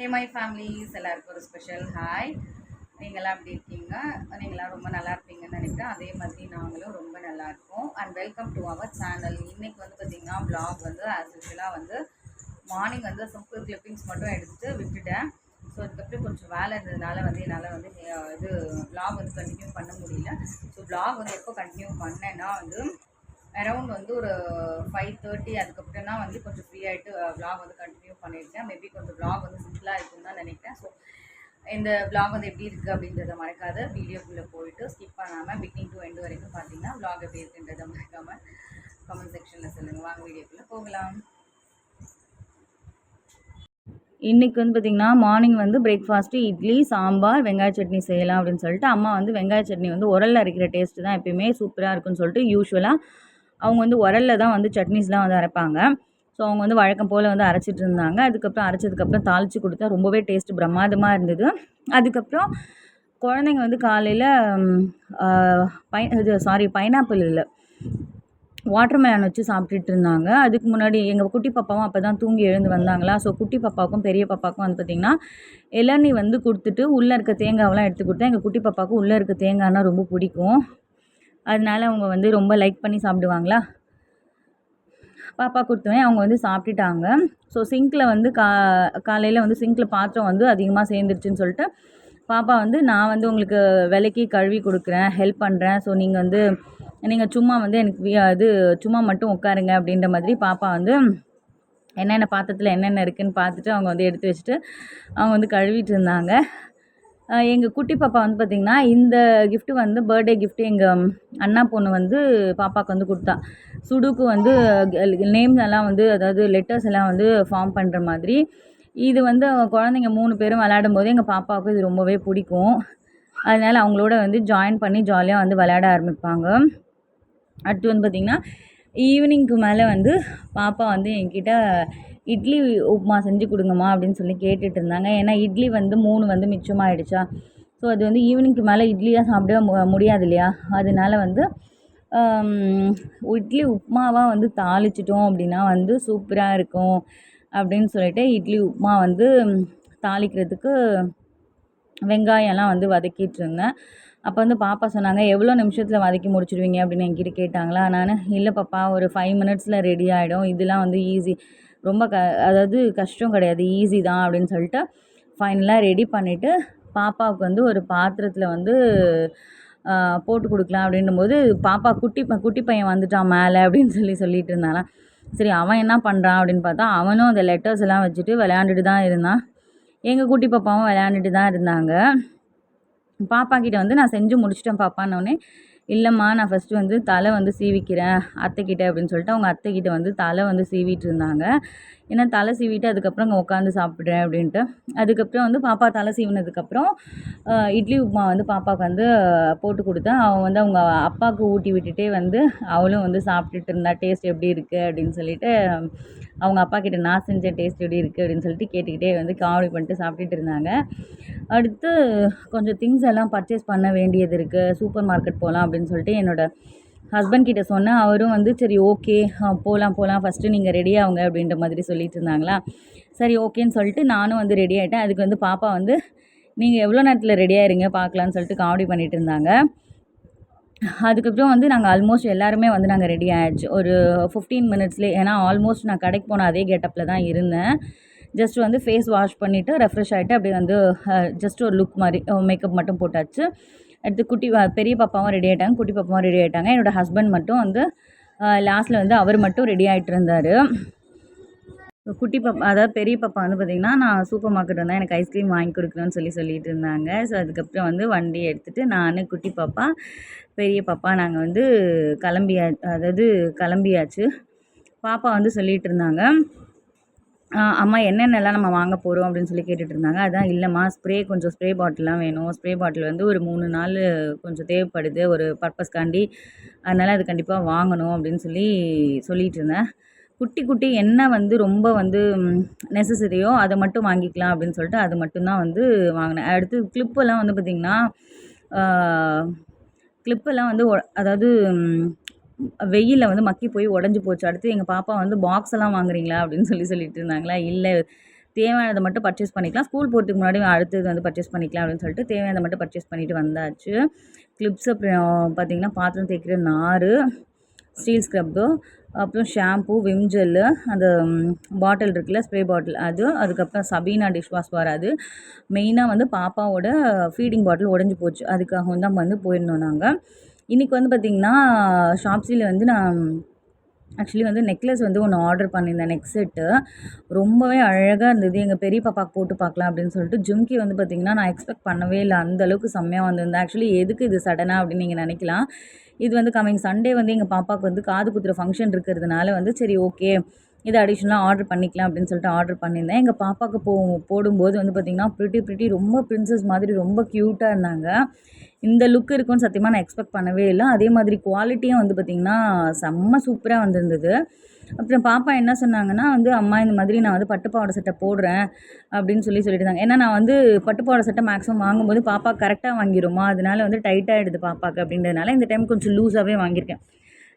Hey my families எல்லாருக்கும் ஒரு special hi நீங்களாம் அப்படி இருக்கீங்க? நீங்களாம் ரொம்ப நல்லா இருப்பீங்கன்னு நினைக்கிறேன். அதே மாதிரி நாங்களும் ரொம்ப நல்லா இருக்கோம். And welcome to our channel இன்னைக்கு வந்து பார்த்தீங்கன்னா ப்ளாக் வந்து ஆஸ் யூஷுவலாக வந்து மார்னிங் வந்து சிம்பிள் கிளிப்பிங்ஸ் மட்டும் எடுத்துட்டு விட்டுட்டேன். ஸோ அதுக்கப்புறம் கொஞ்சம் வேலை இருந்ததுனால வந்து என்னால் வந்து இது vlog வந்து கண்டினியூ பண்ண முடியல. ஸோ vlog வந்து எப்போ கண்டினியூ பண்ணேன்னா வந்து அரௌண்ட் வந்து ஒரு ஃபைவ் தேர்ட்டி அதுக்கப்புறம் தான் வந்து கொஞ்சம் ஃப்ரீ ஆகிட்டு வந்து கண்டினியூ பண்ணியிருக்கேன். மேபி கொஞ்சம் vlog வந்து யூஸ்ஃபுல்லாக இருக்கும்னு தான் நினைக்கிறேன். ஸோ இந்த vlog வந்து எப்படி இருக்குது அப்படின்றத மறக்காத வீடியோக்குள்ளே போயிட்டு ஸ்கிப் பண்ணாமல் பிகினிங் டு எண்டு வரைக்கும் பார்த்தீங்கன்னா vlog எப்படி இருக்குன்றதை மறக்காமல் கமெண்ட் செக்ஷனில் சொல்லுங்கள் வாங்க வீடியோக்குள்ளே போகலாம். இன்றைக்கி வந்து பார்த்திங்கன்னா மார்னிங் வந்து பிரேக்ஃபாஸ்ட்டு இட்லி சாம்பார் வெங்காய சட்னி செய்யலாம் அப்படின்னு சொல்லிட்டு அம்மா வந்து வெங்காய சட்னி வந்து உரல்ல அரைக்கிற டேஸ்ட்டு தான் எப்பயுமே சூப்பராக இருக்குன்னு சொல்லிட்டு யூஸ்வலாக அவங்க வந்து உரல்ல தான் வந்து சட்னிஸ்லாம் வந்து அரைப்பாங்க. ஸோ அவங்க வந்து வழக்கம் போல் வந்து அரைச்சிட்டு இருந்தாங்க அதுக்கப்புறம் அரைச்சதுக்கப்புறம் தாளித்து கொடுத்தா ரொம்பவே டேஸ்ட் பிரமாதமாக இருந்தது. அதுக்கப்புறம் குழந்தைங்க வந்து காலையில் பை இது சாரி பைனாப்பிள் இல்லை. வாட்டர்மேலன் வச்சு சாப்பிட்டுட்டு இருந்தாங்க அதுக்கு முன்னாடி எங்கள் குட்டி பாப்பாவும் அப்போ தான் தூங்கி எழுந்து வந்தாங்களா. ஸோ குட்டி பாப்பாவுக்கும் பெரிய பாப்பாவுக்கும் வந்து பார்த்திங்கன்னா இளநீ வந்து கொடுத்துட்டு உள்ளே இருக்க தேங்காவெலாம் எடுத்து கொடுத்தேன் எங்கள் குட்டி பாப்பாவுக்கும் உள்ளே இருக்க தேங்காய்னா ரொம்ப பிடிக்கும். அதனால அவங்க வந்து ரொம்ப லைக் பண்ணி சாப்பிடுவாங்களா? பாப்பா கொடுத்தோன்னே அவங்க வந்து சாப்பிட்டுட்டாங்க. ஸோ சிங்கில் வந்து கா காலையில் வந்து சிங்கில் பாத்திரம் வந்து அதிகமாக சேர்ந்துருச்சுன்னு சொல்லிட்டு பாப்பா வந்து நான் வந்து உங்களுக்கு விலைக்கு கழுவி கொடுக்குறேன் ஹெல்ப் பண்ணுறேன் ஸோ நீங்கள் வந்து நீங்கள் சும்மா வந்து எனக்கு இது சும்மா மட்டும் உட்காருங்க. அப்படின்ற மாதிரி பாப்பா வந்து என்னென்ன பாத்திரத்தில் என்னென்ன இருக்குன்னு பார்த்துட்டு அவங்க வந்து எடுத்து வச்சுட்டு அவங்க வந்து கழுவிட்டு இருந்தாங்க. எங்கள் குட்டி பாப்பா வந்து பார்த்திங்கன்னா இந்த கிஃப்ட்டு வந்து பர்த்டே கிஃப்ட்டு எங்கள் அண்ணா பொண்ணு வந்து பாப்பாவுக்கு வந்து கொடுத்தா. சுடுக்கு வந்து நேம்ஸ் எல்லாம் வந்து அதாவது லெட்டர்ஸ் எல்லாம் வந்து ஃபார்ம் பண்ணுற மாதிரி. இது வந்து குழந்தைங்க மூணு பேரும் விளையாடும் போது எங்கள் பாப்பாவுக்கு இது ரொம்பவே பிடிக்கும். அதனால அவங்களோட வந்து ஜாயின் பண்ணி ஜாலியாக வந்து விளையாட ஆரம்பிப்பாங்க. அடுத்து வந்து பார்த்திங்கன்னா ஈவினிங்க்கு மேலே வந்து பாப்பா வந்து என்கிட்ட இட்லி உப்புமா செஞ்சு கொடுங்கம்மா அப்படின்னு சொல்லி கேட்டுட்டு இருந்தாங்க. ஏன்னா இட்லி வந்து மூணு வந்து மிச்சமாகிடுச்சா ஸோ அது வந்து ஈவினிங்க்கு மேலே இட்லியாக சாப்பிட மு முடியாது இல்லையா? அதனால வந்து இட்லி உப்புமாவாக வந்து தாளிச்சிட்டோம் அப்படின்னா வந்து சூப்பராக இருக்கும் அப்படின்னு சொல்லிட்டு இட்லி உப்புமா வந்து தாளிக்கிறதுக்கு வெங்காயம்லாம் வந்து வதக்கிட்டு இருந்தேன். அப்போ வந்து பாப்பா சொன்னாங்க எவ்வளோ நிமிஷத்தில் வதக்கி முடிச்சிடுவீங்க? அப்படின்னு என்கிட்ட கேட்டாங்களா. நான் இல்லை பாப்பா ஒரு ஃபைவ் மினிட்ஸில் ரெடி ஆகிடும் இதெல்லாம் வந்து ஈஸி ரொம்ப க அதாவது கஷ்டம் கிடையாது ஈஸி தான் அப்படின்னு சொல்லிட்டு ஃபைனலாக ரெடி பண்ணிவிட்டு பாப்பாவுக்கு வந்து ஒரு பாத்திரத்தில் வந்து போட்டு கொடுக்கலாம் அப்படின்னும்போது பாப்பா குட்டி ப- குட்டி பையன் வந்துட்டான் மேலே அப்படின்னு சொல்லி சொல்லிட்டு இருந்தானா. சரி அவன் என்ன பண்ணுறான் அப்படின்னு பார்த்தா அவனும் அந்த லெட்டர்ஸ் எல்லாம் வச்சுட்டு விளையாண்டுட்டு தான் இருந்தான். எங்கள் குட்டி பாப்பாவும் விளையாண்டுட்டு தான் இருந்தாங்க. பாப்பா கிட்ட வந்து நான் செஞ்சு முடிச்சிட்டேன் பாப்பான்னொடனே இல்லைம்மா நான் ஃபஸ்ட்டு வந்து தலை வந்து சீவிக்கிறேன் அத்தைக்கிட்ட அப்படின்னு சொல்லிட்டு அவங்க அத்தைக்கிட்ட வந்து தலை வந்து சீவிட்டு இருந்தாங்க. ஏன்னா தலை சீவிட்டு அதுக்கப்புறம் அங்கே உட்காந்து சாப்பிட்றேன் அப்படின்ட்டு. அதுக்கப்புறம் வந்து பாப்பா தலை சீவினதுக்கப்புறம் இட்லி உப்புமா வந்து பாப்பாவுக்கு வந்து போட்டு கொடுத்தேன். அவன் வந்து அவங்க அப்பாவுக்கு ஊட்டி விட்டுட்டே வந்து அவளும் வந்து சாப்பிட்டுட்டு இருந்தா டேஸ்ட் எப்படி இருக்குது அப்படின்னு சொல்லிட்டு அவங்க அப்பா கிட்ட நான் செஞ்ச டேஸ்ட் எப்படி இருக்குது அப்படின்னு சொல்லிட்டு கேட்டுக்கிட்டே வந்து காமெடி பண்ணிட்டு சாப்பிட்டுட்டு இருந்தாங்க. அடுத்து கொஞ்சம் திங்ஸ் எல்லாம் பர்ச்சேஸ் பண்ண வேண்டியது இருக்குது சூப்பர் மார்க்கெட் போகலாம் அப்படின்னு அப்படின்னு சொல்லிட்டு என்னோட ஹஸ்பண்ட் கிட்ட சொன்னேன். அவரும் வந்து சரி ஓகே போகலாம் போகலாம் ஃபஸ்ட்டு நீங்கள் ரெடி ஆகுங்க அப்படின்ற மாதிரி சொல்லிட்டு இருந்தாங்களா? சரி ஓகேன்னு சொல்லிட்டு நானும் வந்து ரெடி ஆகிட்டேன் அதுக்கு வந்து பாப்பா வந்து நீங்கள் எவ்வளோ நேரத்தில் ரெடி ஆயிருங்க? பார்க்கலான்னு சொல்லிட்டு காமெடி பண்ணிட்டு இருந்தாங்க. அதுக்கப்புறம் வந்து நாங்கள் ஆல்மோஸ்ட் எல்லாருமே வந்து நாங்கள் ரெடி ஆயாச்சு. ஒரு ஃபிஃப்டீன் மினிட்ஸ்லேயே ஏன்னா ஆல்மோஸ்ட் நான் கடைக்கு போன அதே கெட்டப்பில் தான் இருந்தேன். ஜஸ்ட் வந்து ஃபேஸ் வாஷ் பண்ணிவிட்டு ரெஃப்ரெஷ் ஆகிட்டு அப்படியே வந்து ஜஸ்ட் ஒரு லுக் மாதிரி மேக்கப் மட்டும் போட்டாச்சு. அடுத்து குட்டி பெரிய பாப்பாவும் ரெடி ஆகிட்டாங்க குட்டி பாப்பாவும் ரெடி ஆகிட்டாங்க என்னோடய ஹஸ்பண்ட் மட்டும் வந்து லாஸ்ட்டில் வந்து அவர் மட்டும் ரெடி ஆகிட்டு இருந்தார். குட்டி பாப்பா அதாவது பெரிய பாப்பா வந்து பார்த்திங்கன்னா நான் சூப்பர் மார்க்கெட் வந்தால் எனக்கு ஐஸ்கிரீம் வாங்கி கொடுக்கணும்னு சொல்லி சொல்லிட்டு இருந்தாங்க. ஸோ அதுக்கப்புறம் வந்து வண்டி எடுத்துகிட்டு நான் குட்டி பாப்பா பெரிய பாப்பா நாங்கள் வந்து கிளம்பியா அதாவது கிளம்பியாச்சு. பாப்பா வந்து சொல்லிகிட்டு இருந்தாங்க. அம்மா என்னென்னலாம் நம்ம வாங்க போகிறோம் அப்படின்னு சொல்லி கேட்டுட்டு இருந்தாங்க அதான் இல்லைம்மா ஸ்ப்ரே கொஞ்சம் ஸ்ப்ரே பாட்டிலாம் வேணும். ஸ்ப்ரே பாட்டில் வந்து ஒரு மூணு நாள் கொஞ்சம் தேவைப்படுது. ஒரு பர்பஸ்க்காண்டி அதனால் அது கண்டிப்பாக வாங்கணும் அப்படின்னு சொல்லி சொல்லிட்டு இருந்தேன் குட்டி குட்டி என்ன வந்து ரொம்ப வந்து நெசசரியோ அதை மட்டும் வாங்கிக்கலாம் அப்படின்னு சொல்லிட்டு அது மட்டும்தான் வந்து வாங்கினேன். அடுத்து கிளிப்பெல்லாம் வந்து பார்த்திங்கன்னா கிளிப்பெல்லாம் வந்து ஒ- அதாவது வெயிலில் வந்து மக்கி போய் உடஞ்சி போச்சு. அடுத்து எங்கள் பாப்பா வந்து பாக்ஸ் எல்லாம் வாங்குறீங்களா அப்படின்னு சொல்லி சொல்லிட்டு இருந்தாங்களா? இல்லை தேவையானதை மட்டும் பர்ச்சேஸ் பண்ணிக்கலாம். ஸ்கூல் போகிறதுக்கு முன்னாடி அடுத்தது வந்து பர்ச்சேஸ் பண்ணிக்கலாம் அப்படின்னு சொல்லிட்டு தேவையானதை மட்டும் பர்ச்சேஸ் பண்ணிட்டு வந்தாச்சு. கிளிப்ஸ் அப்புறம் பார்த்திங்கன்னா பாத்திரம் தேய்க்கிற நார் ஸ்டீல் ஸ்க்ரப்பு அப்புறம் ஷாம்பு விம் ஜெல்லு அந்த பாட்டில் இருக்குல்ல ஸ்ப்ரே பாட்டில் அது அதுக்கப்புறம் சபீனா டிஷ் வாஷ் வராது மெயினாக வந்து பாப்பாவோட ஃபீடிங் பாட்டில் உடஞ்சி போச்சு. அதுக்காகவும் தான் வந்து போயிருந்தோம் நாங்கள் இன்றைக்கி வந்து பார்த்திங்கன்னா ஷாப்ஸியில் வந்து நான் ஆக்சுவலி வந்து நெக்லஸ் வந்து ஒன்று ஆர்டர் பண்ணியிருந்தேன் நெக் செட்டு ரொம்பவே அழகாக இருந்தது. எங்கள் பெரிய பாப்பாவுக்கு போட்டு பார்க்கலாம் அப்படின்னு சொல்லிட்டு ஜும்கி வந்து பார்த்திங்கன்னா நான் எக்ஸ்பெக்ட் பண்ணவே இல்லை. அந்தளவுக்கு செம்மையாக வந்திருந்தேன். ஆக்சுவலி எதுக்கு இது சடனாக அப்படின்னு நீங்கள் நினைக்கலாம். இது வந்து கம்மிங் சண்டே வந்து எங்கள் பாப்பாவுக்கு வந்து காது குத்துற ஃபங்க்ஷன் இருக்கிறதுனால வந்து சரி ஓகே இது அடிஷ்னலாக ஆர்டர் பண்ணிக்கலாம் அப்படின்னு சொல்லிட்டு ஆர்டர் பண்ணியிருந்தேன். எங்கள் பாப்பாவுக்கு போ போடும்போது வந்து பார்த்திங்கன்னா ப்ரிட்டி ப்ரிட்டி ரொம்ப பிரின்சஸ் மாதிரி ரொம்ப க்யூட்டாக இருந்தாங்க. இந்த லுக் இருக்கும்னு சத்தியமாக நான் எக்ஸ்பெக்ட் பண்ணவே இல்லை. அதே மாதிரி குவாலிட்டியும் வந்து பார்த்திங்கன்னா செம்ம சூப்பராக வந்திருந்தது. அப்புறம் பாப்பா என்ன சொன்னாங்கன்னா வந்து அம்மா இந்த மாதிரி நான் வந்து பட்டுப்பாவாடை சட்டை போடுறேன் அப்படின்னு சொல்லி சொல்லிட்டு இருந்தாங்க. ஏன்னா நான் வந்து பட்டுப்பாவாடை சட்டை மேக்ஸிமம் வாங்கும்போது பாப்பா கரெக்டாக வாங்கிடுமா அதனால வந்து டைட்டாகிடுது பாப்பாவுக்கு அப்படின்றதுனால இந்த டைம் கொஞ்சம் லூஸாகவே வாங்கியிருக்கேன்.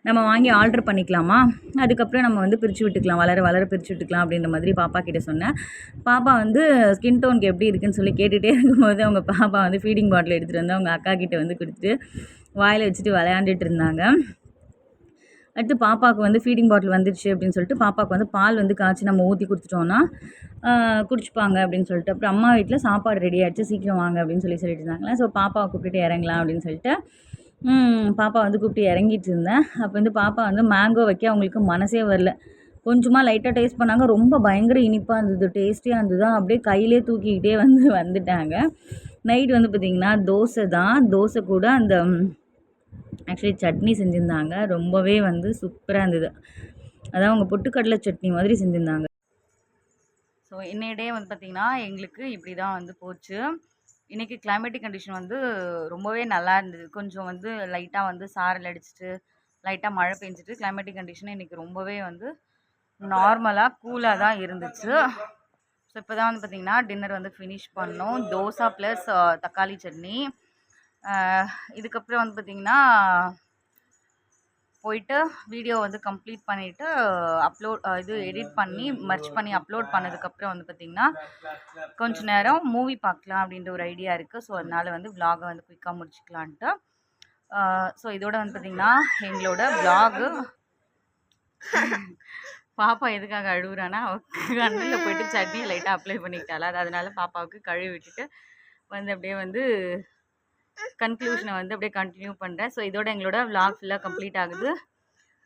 நம்ம வாங்கி ஆர்டர் பண்ணிக்கலாமா? அதுக்கப்புறம் நம்ம வந்து பிரித்து விட்டுக்கலாம். வளர வளர பிரித்து விட்டுக்கலாம் அப்படின்ற மாதிரி பாப்பா கிட்டே சொன்னேன். பாப்பா வந்து ஸ்கின் டோனுக்கு எப்படி இருக்குன்னு சொல்லி கேட்டுகிட்டே இருக்கும்போது அவங்க பாப்பா வந்து ஃபீடிங் பாட்டில் எடுத்துகிட்டு வந்து அவங்க அக்கா கிட்டே வந்து கொடுத்துட்டு வாயில் வச்சுட்டு விளையாண்டுட்டு இருந்தாங்க. அடுத்து பாப்பாவுக்கு வந்து ஃபீடிங் பாட்டில் வந்துடுச்சு அப்படின்னு சொல்லிட்டு பாப்பாவுக்கு வந்து பால் வந்து காய்ச்சி நம்ம ஊற்றி கொடுத்துட்டோன்னா குடிச்சுப்பாங்க அப்படின்னு சொல்லிட்டு. அப்புறம் அம்மா வீட்டில் சாப்பாடு ரெடி ஆகிடுச்சு சீக்கிரம் வாங்க அப்படின்னு சொல்லி சொல்லிட்டு இருந்தாங்களே. ஸோ பாப்பாவை கூப்பிட்டு இறங்கலாம் அப்படின்னு சொல்லிட்டு பாப்பா வந்து கூப்பிட்டு இறங்கிட்டு இருந்தேன் அப்போ வந்து பாப்பா வந்து மேங்கோ வைக்க அவங்களுக்கு மனசே வரல. கொஞ்சமாக லைட்டாக டேஸ்ட் பண்ணாங்க. ரொம்ப பயங்கர இனிப்பாக இருந்தது. டேஸ்டியாக இருந்தது? அப்படியே கையிலே தூக்கிக்கிட்டே வந்து வந்துட்டாங்க. நைட் வந்து பார்த்திங்கன்னா தோசை தான். தோசை கூட அந்த ஆக்சுவலி சட்னி செஞ்சுருந்தாங்க. ரொம்பவே வந்து சூப்பராக இருந்தது. அதான் அவங்க பொட்டுக்கடலை சட்னி மாதிரி செஞ்சுருந்தாங்க. ஸோ இன்னைய டே வந்து பார்த்திங்கன்னா எங்களுக்கு இப்படி தான் வந்து போச்சு. இன்றைக்கி கிளைமேட்டிக் கண்டிஷன் வந்து ரொம்பவே நல்லா இருந்தது. கொஞ்சம் வந்து லைட்டாக வந்து சாரல் அடிச்சிட்டு லைட்டாக மழை பெஞ்சிட்டு கிளைமேட்டிக் கண்டிஷன் இன்றைக்கி ரொம்பவே வந்து நார்மலாக கூலாக தான் இருந்துச்சு. ஸோ இப்போ தான் வந்து பார்த்திங்கன்னா டின்னர் வந்து ஃபினிஷ் பண்ணோம். தோசை ப்ளஸ் தக்காளி சட்னி. இதுக்கப்புறம் வந்து பார்த்திங்கன்னா போயிட்டு வீடியோ வந்து கம்ப்ளீட் பண்ணிவிட்டு அப்லோட் இது எடிட் பண்ணி மர்ச் பண்ணி அப்லோட் பண்ணதுக்கப்புறம் வந்து பார்த்திங்கன்னா கொஞ்ச நேரம் மூவி பார்க்கலாம் அப்படின்ற ஒரு ஐடியா இருக்குது ஸோ அதனால் வந்து விலாகை வந்து குயிக்காக முடிச்சுக்கலான்ட்டு. ஸோ இதோட வந்து பார்த்திங்கன்னா எங்களோட விலாகு பாப்பா எதுக்காக அழுகுறான்னா கண்ணில் போயிட்டு சட்னியை லைட்டாக அப்ளை பண்ணிக்கிட்டால அது அதனால் பாப்பாவுக்கு கழுவி விட்டுட்டு வந்து அப்படியே வந்து கன்க்ளூஷனை வந்து அப்படியே கண்டினியூ பண்ணுறேன் ஸோ இதோட எங்களோட விளாக் ஃபுல்லாக கம்ப்ளீட் ஆகுது.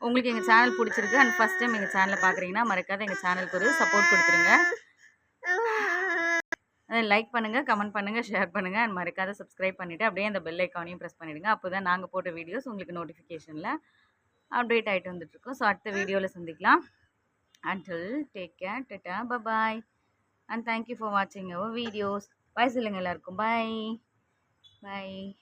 உங்களுக்கு எங்கள் சேனல் பிடிச்சிருக்கு அண்ட் ஃபஸ்ட் டைம் எங்கள் சேனலை பார்க்குறீங்கன்னா மறக்காத எங்கள் சேனலுக்கு ஒரு சப்போர்ட் கொடுத்துருங்க. அதை லைக் பண்ணுங்கள் கமெண்ட் பண்ணுங்கள் ஷேர் பண்ணுங்கள் அண்ட் மறக்காத சப்ஸ்கிரைப் பண்ணிவிட்டு அப்படியே அந்த பெல் ஐக்கானையும் ப்ரெஸ் பண்ணிவிடுங்க அப்போ தான் நாங்கள் போட்ட வீடியோஸ் உங்களுக்கு நோட்டிஃபிகேஷனில் அப்டேட் ஆகிட்டு வந்துட்டுருக்கோம் ஸோ அடுத்த வீடியோவில் சந்திக்கலாம். Until take care tata bye bye and thank you for வாட்சிங் அவர் வீடியோஸ் பாய் சொல்லுங்கள் எல்லாருக்கும். பாய் 喂。